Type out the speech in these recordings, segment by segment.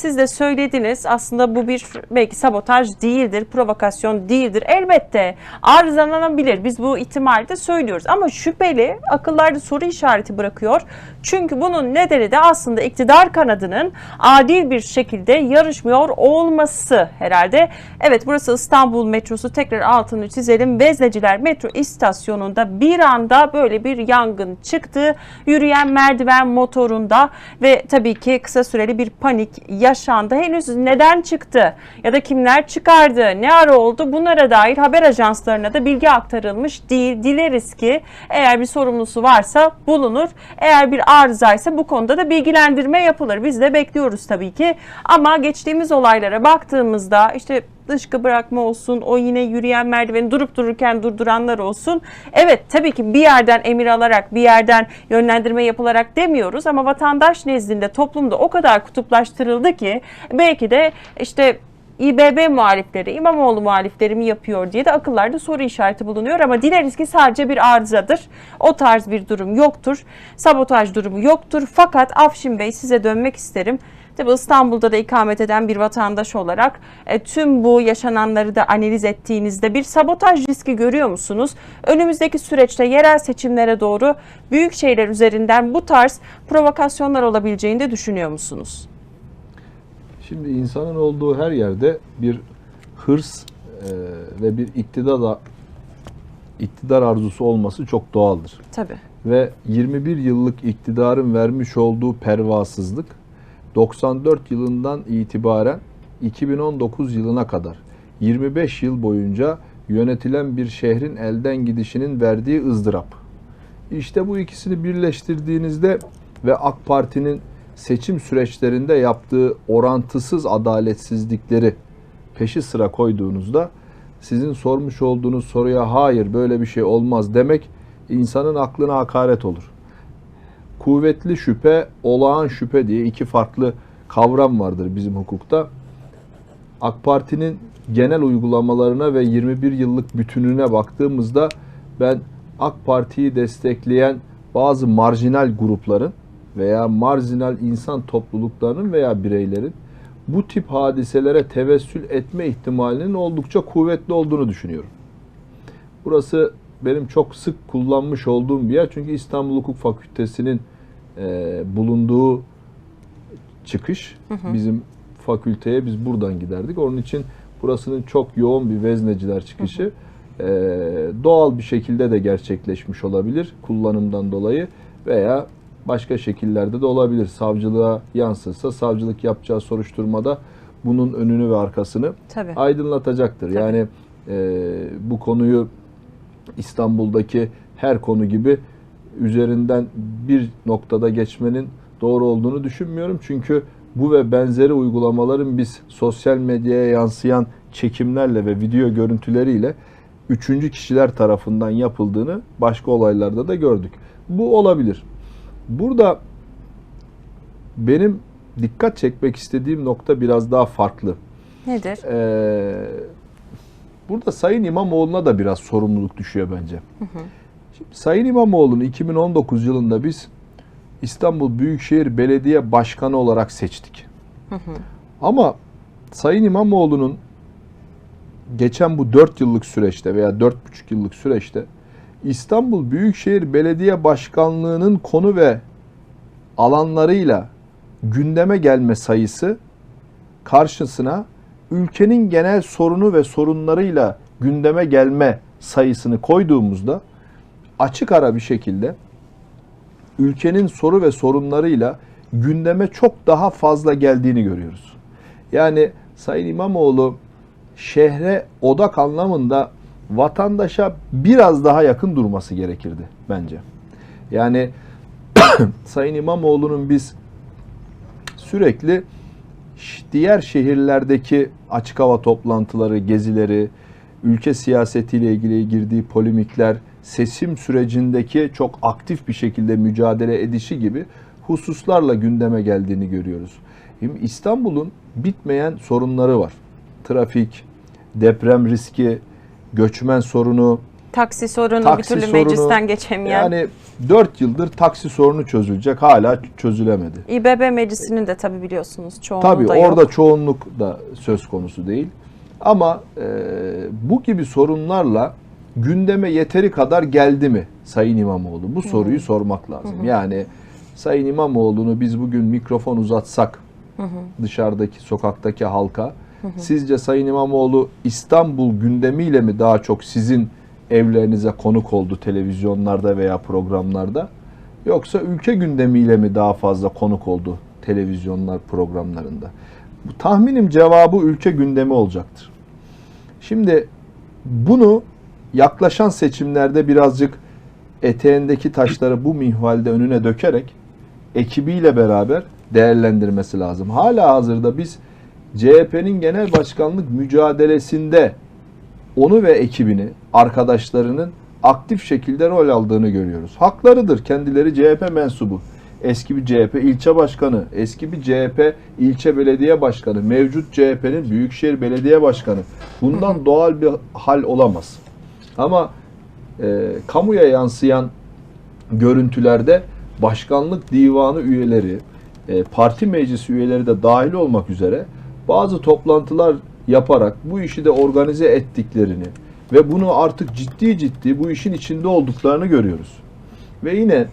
siz de söylediniz aslında bu bir belki sabotaj değildir, provokasyon değildir. Elbette arızalanabilir. Biz bu ihtimali de söylüyoruz. Ama şüpheli akıllarda soru işareti bırakıyor. Çünkü bunun nedeni de aslında iktidar kanadının adil bir şekilde yarışmıyor olması herhalde. Evet burası İstanbul metrosu tekrar altını çizelim. Vezneciler metro istasyonunda bir anda böyle bir yangın çıktı. Yürüyen merdiven motorunda ve tabii ki kısa süreli bir panik yaşandı. Henüz neden çıktı ya da kimler çıkardı, ne ara oldu bunlara dair haber ajanslarına da bilgi aktarılmış değil. Dileriz ki eğer bir sorumlusu varsa bulunur. Eğer bir arızaysa bu konuda da bilgilendirme yapılır. Biz de bekliyoruz tabii ki. Ama geçtiğimiz olaylara baktığımızda işte dışkı bırakma olsun, o yine yürüyen merdiveni durup dururken durduranlar olsun. Evet tabii ki bir yerden emir alarak, bir yerden yönlendirme yapılarak demiyoruz ama vatandaş nezdinde toplumda o kadar kutuplaştırıldı ki belki de işte İBB muhalifleri, İmamoğlu muhalifleri mi yapıyor diye de akıllarda soru işareti bulunuyor ama dileriz ki sadece bir arızadır. O tarz bir durum yoktur. Sabotaj durumu yoktur. Fakat Afşin Bey size dönmek isterim. Tabii İstanbul'da da ikamet eden bir vatandaş olarak e, tüm bu yaşananları da analiz ettiğinizde bir sabotaj riski görüyor musunuz? Önümüzdeki süreçte yerel seçimlere doğru büyük şehirler üzerinden bu tarz provokasyonlar olabileceğini de düşünüyor musunuz? Şimdi insanın olduğu her yerde bir hırs e, ve bir iktidar da iktidar arzusu olması çok doğaldır. Tabii. Ve 21 yıllık iktidarın vermiş olduğu pervasızlık 94 yılından itibaren 2019 yılına kadar 25 yıl boyunca yönetilen bir şehrin elden gidişinin verdiği ızdırap. İşte bu ikisini birleştirdiğinizde ve AK Parti'nin seçim süreçlerinde yaptığı orantısız adaletsizlikleri peşi sıra koyduğunuzda sizin sormuş olduğunuz soruya hayır böyle bir şey olmaz demek insanın aklına hakaret olur. Kuvvetli şüphe, olağan şüphe diye iki farklı kavram vardır bizim hukukta. AK Parti'nin genel uygulamalarına ve 21 yıllık bütününe baktığımızda ben AK Parti'yi destekleyen bazı marjinal grupların veya marjinal insan topluluklarının veya bireylerin bu tip hadiselere tevessül etme ihtimalinin oldukça kuvvetli olduğunu düşünüyorum. Burası benim çok sık kullanmış olduğum bir yer çünkü İstanbul Hukuk Fakültesi'nin e, bulunduğu çıkış hı hı. bizim fakülteye biz buradan giderdik. Onun için burasının çok yoğun bir vezneciler çıkışı. Hı hı. E, doğal bir şekilde de gerçekleşmiş olabilir kullanımdan dolayı veya başka şekillerde de olabilir. Savcılığa yansırsa savcılık yapacağı soruşturmada bunun önünü ve arkasını Tabii. aydınlatacaktır. Tabii. Yani e, bu konuyu İstanbul'daki her konu gibi üzerinden bir noktada geçmenin doğru olduğunu düşünmüyorum. Çünkü bu ve benzeri uygulamaların biz sosyal medyaya yansıyan çekimlerle ve video görüntüleriyle üçüncü kişiler tarafından yapıldığını başka olaylarda da gördük. Bu olabilir. Burada benim dikkat çekmek istediğim nokta biraz daha farklı. Nedir? Ee, burada Sayın İmamoğlu'na da biraz sorumluluk düşüyor bence. Hı hı. Şimdi Sayın İmamoğlu'nu 2019 yılında biz İstanbul Büyükşehir Belediye Başkanı olarak seçtik. Hı hı. Ama Sayın İmamoğlu'nun geçen bu 4 yıllık süreçte veya 4,5 yıllık süreçte İstanbul Büyükşehir Belediye Başkanlığı'nın konu ve alanlarıyla gündeme gelme sayısı karşısına ülkenin genel sorunu ve sorunlarıyla gündeme gelme sayısını koyduğumuzda açık ara bir şekilde ülkenin soru ve sorunlarıyla gündeme çok daha fazla geldiğini görüyoruz. Yani Sayın İmamoğlu şehre odak anlamında vatandaşa biraz daha yakın durması gerekirdi bence. Yani Sayın İmamoğlu'nun biz sürekli diğer şehirlerdeki açık hava toplantıları, gezileri, ülke siyasetiyle ilgili girdiği polemikler, seçim sürecindeki çok aktif bir şekilde mücadele edişi gibi hususlarla gündeme geldiğini görüyoruz. İstanbul'un bitmeyen sorunları var. Trafik, deprem riski, göçmen sorunu, Taksi sorunu Taksi bir türlü sorunu, meclisten geçemeyen. Yani 4 yıldır taksi sorunu çözülecek hala çözülemedi. İBB meclisinin de tabii biliyorsunuz çoğunluğu Tabii da orada yok. çoğunluk da söz konusu değil. Ama e, bu gibi sorunlarla gündeme yeteri kadar geldi mi Sayın İmamoğlu? Bu soruyu sormak lazım. Yani Sayın İmamoğlu'nu biz bugün mikrofon uzatsak dışarıdaki sokaktaki halka sizce Sayın İmamoğlu İstanbul gündemiyle mi daha çok sizin evlerinize konuk oldu televizyonlarda veya programlarda yoksa ülke gündemiyle mi daha fazla konuk oldu televizyonlar programlarında? Bu tahminim cevabı ülke gündemi olacaktır. Şimdi bunu yaklaşan seçimlerde birazcık eteğindeki taşları bu minvalde önüne dökerek ekibiyle beraber değerlendirmesi lazım. Hala hazırda biz CHP'nin genel başkanlık mücadelesinde onu ve ekibini, arkadaşlarının aktif şekilde rol aldığını görüyoruz. Haklarıdır. Kendileri CHP mensubu. Eski bir CHP ilçe başkanı, eski bir CHP ilçe belediye başkanı, mevcut CHP'nin Büyükşehir Belediye Başkanı. Bundan doğal bir hal olamaz. Ama e, kamuya yansıyan görüntülerde başkanlık divanı üyeleri, e, parti meclisi üyeleri de dahil olmak üzere bazı toplantılar yaparak bu işi de organize ettiklerini ve bunu artık ciddi ciddi bu işin içinde olduklarını görüyoruz. Ve yine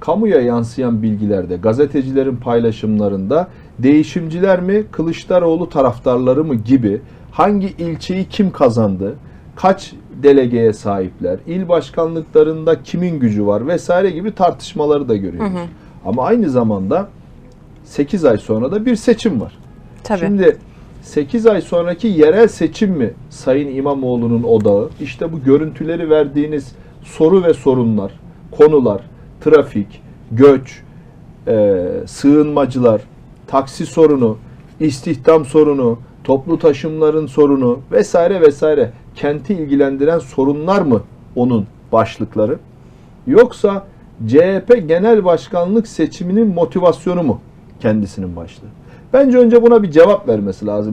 kamuya yansıyan bilgilerde, gazetecilerin paylaşımlarında değişimciler mi, Kılıçdaroğlu taraftarları mı gibi hangi ilçeyi kim kazandı, kaç delegeye sahipler, il başkanlıklarında kimin gücü var vesaire gibi tartışmaları da görüyoruz. Ama aynı zamanda 8 ay sonra da bir seçim var. Tabii. Şimdi 8 ay sonraki yerel seçim mi Sayın İmamoğlu'nun odağı? İşte bu görüntüleri verdiğiniz soru ve sorunlar, konular, trafik, göç, e, sığınmacılar, taksi sorunu, istihdam sorunu, toplu taşımların sorunu vesaire vesaire kenti ilgilendiren sorunlar mı onun başlıkları? Yoksa CHP genel başkanlık seçiminin motivasyonu mu kendisinin başlığı? Bence önce buna bir cevap vermesi lazım.